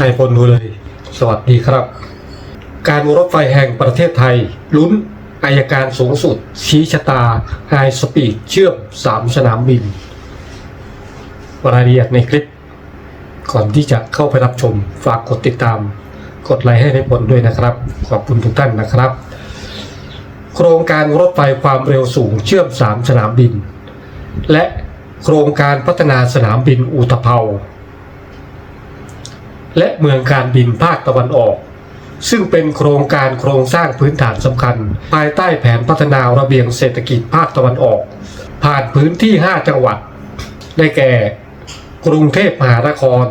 นายพลดูเลย สวัสดีครับ การรถไฟแห่งประเทศไทย ลุ้นอายการสูงสุด ชี้ชะตาไฮสปีดเชื่อม 3 สนามบินรายละเอียดในคลิป ก่อนที่จะเข้าไปรับชม ฝากกดติดตาม กดไลค์ให้นายพลด้วยนะครับ ขอบคุณทุกท่านนะครับ โครงการรถไฟความเร็วสูงเชื่อม 3 สนามบิน และโครงการพัฒนาสนามบินอุตภเปา และเมืองการบินภาคตะวันออก ซึ่งเป็นโครงการโครงสร้างพื้นฐานสำคัญ ภายใต้แผนพัฒนาระเบียงเศรษฐกิจภาคตะวันออก ผ่านพื้นที่ 5 จังหวัด ได้แก่ กรุงเทพมหานคร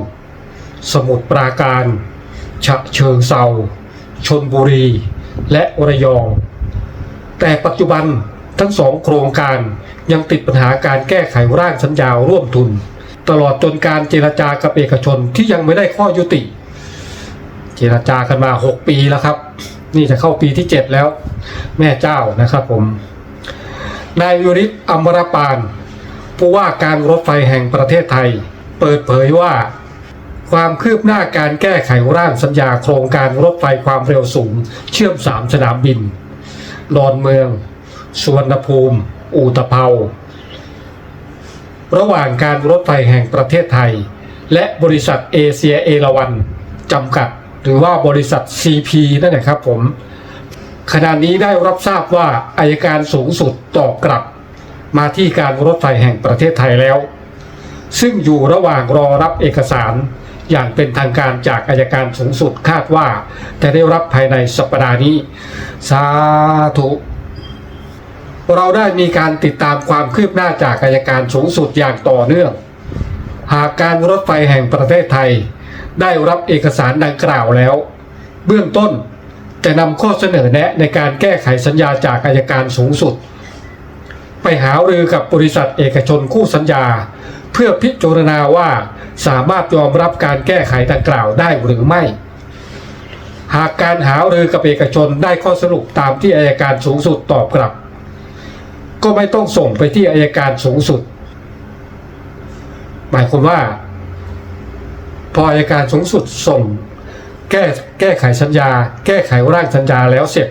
สมุทรปราการฉะเชิงเซาชนบุรี และระยอง แต่ปัจจุบันทั้งสองโครงการยังติดปัญหาการแก้ไขร่างสัญญาร่วมทุน ตลอดจนการเจรจากับเอกชนที่ยังไม่ได้ข้อยุติ เจรจากันมา 6 ปีแล้วครับ นี่จะเข้าปีที่ 7 แล้ว แม่เจ้านะครับผม นายวิริศอมรปาน ผู้ว่าการรถไฟแห่งประเทศไทย เปิดเผยว่า ความคืบหน้าการแก้ไขร่างสัญญาโครงการรถไฟความเร็วสูง เชื่อม 3 สนามบินดอนเมืองสุวรรณภูมิ อูตะเภา ระหว่างการรถไฟแห่งประเทศไทย และบริษัทเอเชียเอราวันจำกัด หรือว่าบริษัท CP นั่นแหละครับผมขณะนี้ได้รับทราบว่าอายการสูงสุดตอบกลับ มาที่การรถไฟแห่งประเทศไทยแล้ว ซึ่งอยู่ระหว่างรอรับเอกสารอย่างเป็นทางการจากอายการสูงสุดคาดว่า จะได้รับภายในสัปดาห์นี้ สาธุ เราได้มีการติดตามความคืบหน้าจากอายการสูงสุดอย่างต่อเนื่อง หากการรถไฟแห่งประเทศไทย ได้รับเอกสารดังกล่าวแล้ว เบื้องต้นจะนำข้อเสนอแนะในการแก้ไขสัญญาจากอายการสูงสุด ไปหารือกับบริษัทเอกชนคู่สัญญา เพื่อพิจารณาว่าสามารถยอมรับการแก้ไขดังกล่าวได้หรือไม่ หากการหารือกับเอกชนได้ข้อสรุปตามที่อายการสูงสุดตอบกลับ ก็ไม่ต้องส่งไปที่อายการสูงสุด หมายความว่า พออายการสูงสุดส่ง แก้แก้ไขสัญญา แก้ไขร่างสัญญาแล้วเสร็จ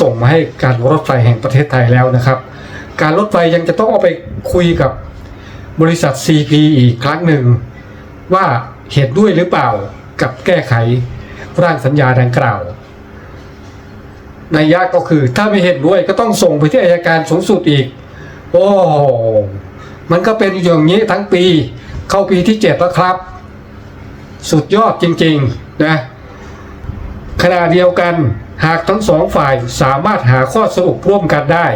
ส่งมาให้การรถไฟแห่งประเทศไทยแล้วนะครับ การรถไฟยังจะต้องเอาไปคุยกับบริษัท CP อีกครั้งหนึ่ง ว่าเห็นด้วยหรือเปล่ากับแก้ไขร่างสัญญาดังกล่าว นยยะก็คือ ถ้าไม่เห็นด้วยก็ต้องส่งไปที่อายการสูงสุดอีก โอ้มันก็เป็นอย่างนี้ทั้งปี เข้าปีที่เจ็ดแล้วครับ สุดยอดจริงๆนะขณะเดียวกันหากทั้งสองฝ่ายสามารถหาข้อสรุปร่วมกันได้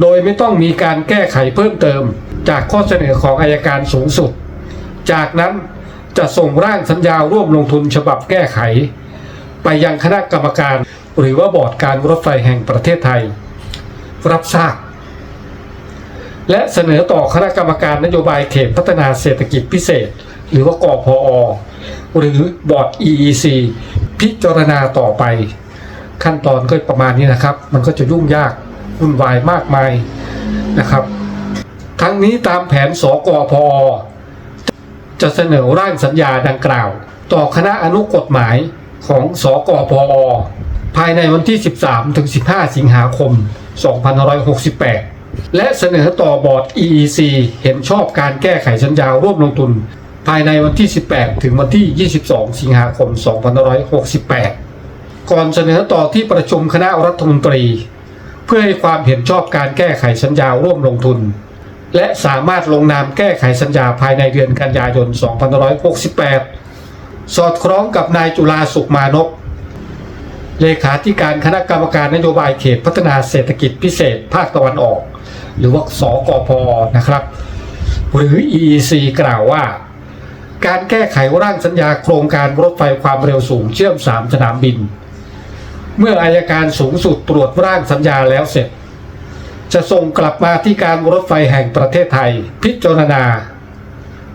โดยไม่ต้องมีการแก้ไขเพิ่มเติม จากข้อเสนอของอายการสูงสุด จากนั้นจะส่งร่างสัญญาร่วมลงทุนฉบับแก้ไข ไปยังคณะกรรมการ หรือว่าบอร์ดการรถไฟแห่งประเทศไทย รับทราบและเสนอต่อคณะกรรมการนโยบายเขตพัฒนาเศรษฐกิจพิเศษ หรือว่ากอพอหรือบอร์ด EEC พิจารณาต่อไป ขั้นตอนก็ประมาณนี้นะครับ มันก็จะยุ่งยากวุ่นวายมากมายนะครับ ทั้งนี้ตามแผนสกอพอจะเสนอร่างสัญญาดังกล่าว ต่อคณะอนุกฎหมายของสกอพอ ภายในวันที่ 13 ถึง 15 สิงหาคม 2568 และเสนอต่อบอร์ด EEC เห็นชอบการแก้ไขสัญญาร่วมลงทุน ภายในวันที่ 18 ถึงวันที่ 22 สิงหาคม 2568 ก่อนเสนอต่อที่ประชุมคณะรัฐมนตรี เพื่อให้ความเห็นชอบการแก้ไขสัญญาร่วมลงทุน และสามารถลงนามแก้ไขสัญญาภายในเดือนกันยายน 2568 สอดคล้องกับนายจุลาสุขมานพ เลขาธิการคณะกรรมการนโยบายเขตพัฒนาเศรษฐกิจพิเศษภาคตะวันออก หรือว่าสกพนะครับ หรือ EEC กล่าวว่า การแก้ไขร่างสัญญาโครงการรถไฟความเร็วสูงเชื่อม 3 สนามบิน เมื่ออายการสูงสุดตรวจร่างสัญญาแล้วเสร็จ จะส่งกลับมาที่การรถไฟแห่งประเทศไทยพิจารณา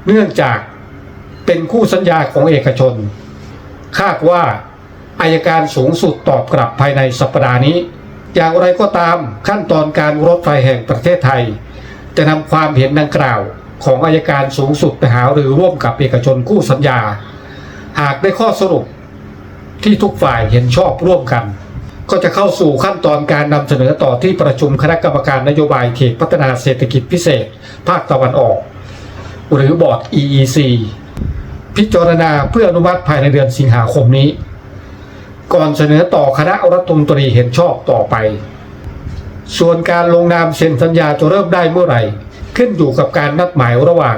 เนื่องจากเป็นคู่สัญญาของเอกชน คาดว่า อายการสูงสุดตอบกลับภายในสัปดาห์นี้ อย่างไรก็ตามขั้นตอนการรถไฟแห่งประเทศไทย จะนำความเห็นดังกล่าว ของอายการสูงสุดไปหาหรือร่วมกับเอกชนคู่สัญญา หากได้ข้อสรุปที่ทุกฝ่ายเห็นชอบร่วมกัน ก็จะเข้าสู่ขั้นตอนการนำเสนอต่อที่ประชุมคณะกรรมการนโยบายเขตพัฒนาเศรษฐกิจพิเศษ ภาคตะวันออก หรือบอร์ด EEC พิจารณาเพื่ออนุมัติภายในเดือนสิงหาคมนี้ ก่อนเสนอต่อคณะรัฐมนตรีเห็นชอบต่อไป ส่วนการลงนามเซ็นสัญญาจะเริ่มได้เมื่อไหร่ ขึ้นอยู่กับการนัดหมายระหว่าง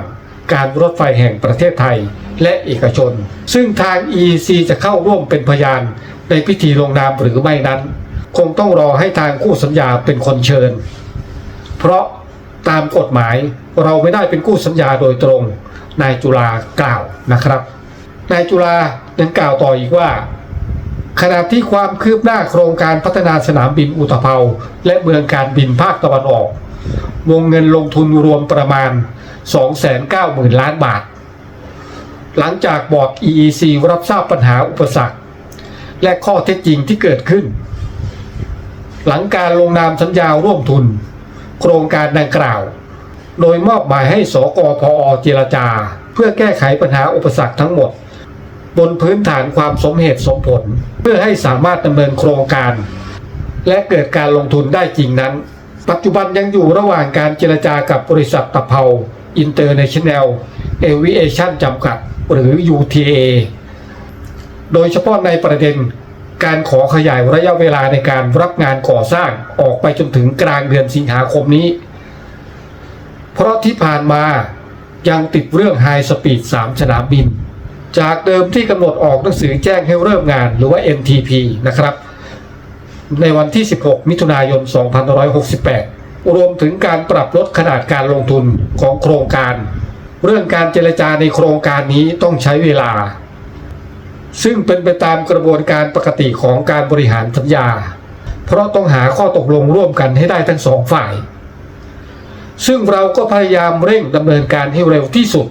การรถไฟแห่งประเทศไทยและเอกชน ซึ่งทาง EEC จะเข้าร่วมเป็นพยานในพิธีลงนามหรือไม่นั้น คงต้องรอให้ทางคู่สัญญาเป็นคนเชิญ เพราะตามกฎหมายเราไม่ได้เป็นคู่สัญญาโดยตรง นายจุลากล่าวนะครับ นายจุลายังกล่าวต่ออีกว่า ขณะที่ความคืบหน้าโครงการพัฒนาสนามบินอุตภเปาและเมืองการบินภาคตะวันออก วงเงินลงทุนรวมประมาณ 290,000 ล้านบาท หลังจากบอร์ด EEC รับทราบปัญหาอุปสรรค และข้อเท็จจริงที่เกิดขึ้น หลังการลงนามสัญญาร่วมทุน โครงการดังกล่าว โดยมอบหมายให้สกพอเจรจา เพื่อแก้ไขปัญหาอุปสรรคทั้งหมด บนพื้นฐานความสมเหตุสมผล เพื่อให้สามารถดำเนินโครงการ และเกิดการลงทุนได้จริงนั้น ปัจจุบันยังอยู่ระหว่างการเจรจากับบริษัทตะเภาอินเตอร์เนชั่นแนลเอวิเอชั่นจำกัด หรือ UTA โดยเฉพาะในประเด็นการขอขยายระยะเวลาในการรับงานก่อสร้างออกไปจนถึงกลางเดือนสิงหาคมนี้ เพราะที่ผ่านมายังติดเรื่องไฮสปีด 3 สนามบิน จากเดิมที่กำหนดออกหนังสือแจ้งให้เริ่มงานหรือว่า NTP นะครับ ในวันที่ 16 มิถุนายน 2568 รวมถึงการปรับลดขนาดการลงทุนของโครงการ เรื่องการเจรจาในโครงการนี้ต้องใช้เวลา ซึ่งเป็นไปตามกระบวนการปกติของการบริหารสัญญา เพราะต้องหาข้อตกลงร่วมกันให้ได้ทั้งสองฝ่าย ซึ่งเราก็พยายามเร่งดำเนินการให้เร็วที่สุด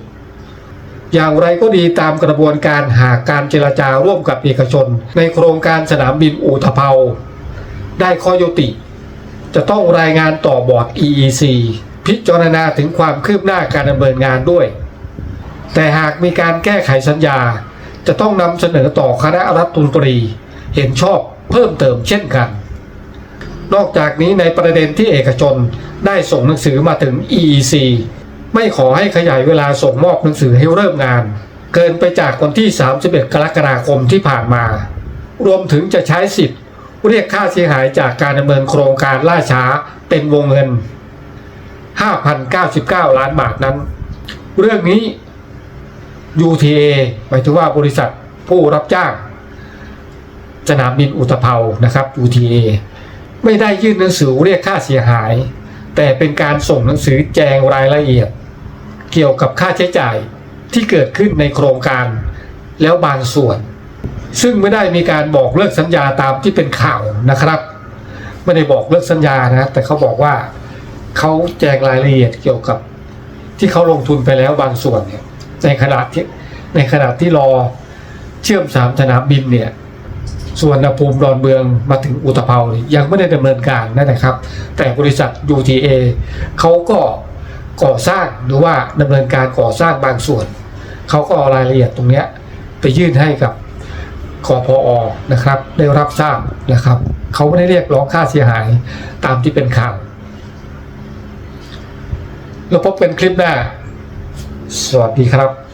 อย่างไรก็ดีตามกระบวนการหากการเจรจาร่วมกับเอกชน ในโครงการสนามบินอูทะเภาได้ข้อยุติ จะต้องรายงานต่อบอร์ด EEC พิจารณาถึงความคืบหน้าการดำเนินงานด้วย แต่หากมีการแก้ไขสัญญา จะต้องนำเสนอต่อคณะรัฐมนตรี เห็นชอบเพิ่มเติมเช่นกัน นอกจากนี้ในประเด็นที่เอกชนได้ส่งหนังสือมาถึง EEC ไม่ขอให้ขยายเวลาส่งมอบหนังสือให้เริ่มงาน เกินไปจากวันที่ 31 กรกฎาคมที่ผ่านมา รวมถึงจะใช้สิทธิ์ เรียกค่าเสียหายจากการดำเนินโครงการล่าช้าเป็นวงเงิน 5,099 ล้านบาทนั้น เรื่องนี้ UTA หมายถึงว่าบริษัทผู้รับจ้าง สนามบินอุตภเปานะครับ UTA ไม่ได้ยื่นหนังสือเรียกค่าเสียหาย แต่เป็นการส่งหนังสือแจงรายละเอียด เกี่ยวกับค่าใช้จ่ายที่เกิดขึ้นในโครงการแล้วบางส่วน ซึ่งไม่ได้มีการบอกเลิกสัญญาตามที่เป็นข่าวนะครับ ไม่ได้บอกเลิกสัญญานะ แต่เขาบอกว่าเขาแจงรายละเอียดเกี่ยวกับที่เขาลงทุนไปแล้วบางส่วนเนี่ยในขณะที่ในขณะที่รอเชื่อมสามสนามบินเนี่ยส่วนภูมิดอนเมืองมาถึงอุตภเปาเนี่ยยังไม่ได้ดำเนินการนั่นนะครับ แต่บริษัท UTA เขาก็ ก่อสร้างหรือว่าดำเนินการก่อสร้างบางส่วน เขาก็เอารายละเอียดตรงนี้ไปยื่นให้กับคอพอนะครับได้รับทราบนะครับเขาไม่ได้เรียกร้องค่าเสียหายตามที่เป็นข่าวแล้วพบกันคลิปหน้า สวัสดีครับ